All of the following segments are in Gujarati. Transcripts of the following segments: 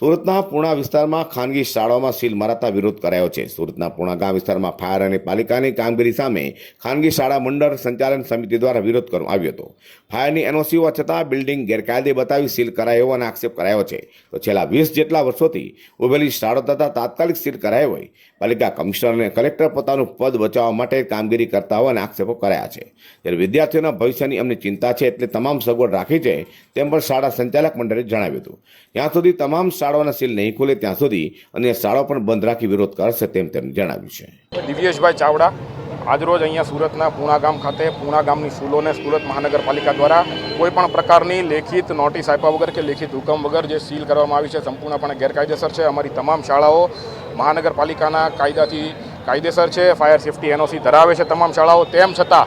સુરતના પૂણા વિસ્તારમાં ખાનગી શાળાઓમાં સીલ મરાતા વિરોધ કરાયો છે. સુરતના પૂણા ગામ વિસ્તારમાં ફાયર અને પાલિકાની કામગીરી સામે ખાનગી શાળા મંડળ સંચાલન સમિતિ દ્વારા વિરોધ કરવામાં આવ્યો હતો. ફાયરની એનઓસી હોવા છતાં બિલ્ડિંગ ગેરકાયદે બતાવી સીલ કરાયો અને આક્ષેપ કરાયો છે. તો છેલ્લા વીસ જેટલા વર્ષોથી ઉભેલી શાળાઓ તથા તાત્કાલિક સીલ કરાયો હોય. પાલિકા કમિશનર અને કલેક્ટર પોતાનું પદ બચાવવા માટે કામગીરી કરતા હોવાના આક્ષેપો કરાયા છે. ત્યારે વિદ્યાર્થીઓના ભવિષ્યની અમને ચિંતા છે એટલે તમામ સગવડ રાખી છે તેમ પણ શાળા સંચાલક મંડળે જણાવ્યું હતું. ત્યાં સુધી તમામ શાળાઓના સીલ નહીં ખુલે ત્યાં સુધી અન્ય શાળાઓ પણ બંધ રાખી વિરોધ કરશે તેમ તેમણે જણાવ્યું છે. દિવ્યેશભાઈ ચાવડા, આજરોજ અહીંયા સુરતના પૂણા ગામ ખાતે, પૂણા ગામની સ્કૂલોને સુરત મહાનગરપાલિકા દ્વારા કોઈ પણ પ્રકારની લેખિત નોટિસ આપ્યા વગર કે લેખિત હુકમ વગર જે સીલ કરવામાં આવી છે, સંપૂર્ણપણે ગેરકાયદેસર છે. અમારી તમામ શાળાઓ મહાનગરપાલિકાના કાયદાથી કાયદેસર છે, ફાયર સેફટી એનઓસી ધરાવે છે તમામ શાળાઓ. તેમ છતાં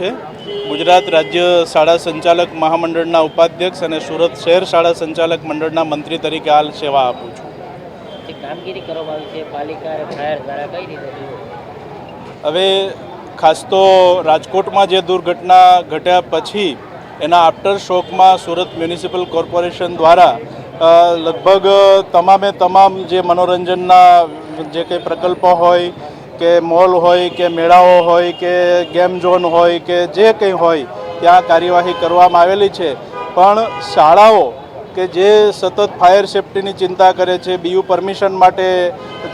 છે. ગુજરાત રાજ્ય શાળા સંચાલક મહામંડળના ઉપાધ્યક્ષ અને સુરત શહેર શાળા સંચાલક મંડળના મંત્રી તરીકે હાલ સેવા આપું છું. કામગીરી કરવામાં આવી છે પાલિકા ફાયર દ્વારા કઈ રીતે હવે ખાસ તો રાજકોટમાં જે દુર્ઘટના ઘટ્યા પછી એના આફ્ટર શોકમાં સુરત મ્યુનિસિપલ કોર્પોરેશન દ્વારા લગભગ તમામે તમામ જે મનોરંજનના જે કંઈ પ્રકલ્પો હોય કે મોલ હોય કે મેળાઓ હોય કે ગેમ ઝોન હોય કે જે કંઈ હોય, ત્યાં કાર્યવાહી કરવામાં આવેલી છે. પણ શાળાઓ કે જે સતત ફાયર સેફટીની ચિંતા કરે છે, બીયુ પરમિશન માટે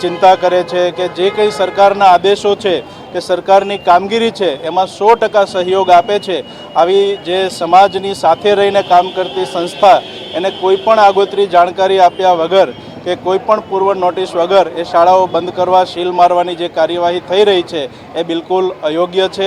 ચિંતા કરે છે, કે જે કંઈ સરકારના આદેશો છે, કે સરકારની કામગીરી છે, એમાં સો ટકા સહયોગ આપે છે. આવી જે સમાજની સાથે રહીને કામ કરતી સંસ્થા, એને કોઈ પણ આગોતરી જાણકારી આપ્યા વગર કે કોઈ પણ પૂર્વ નોટિસ વગર એ શાળાઓ બંધ કરવા સીલ મારવાની જે કાર્યવાહી થઈ રહી છે, એ બિલકુલ અયોગ્ય છે.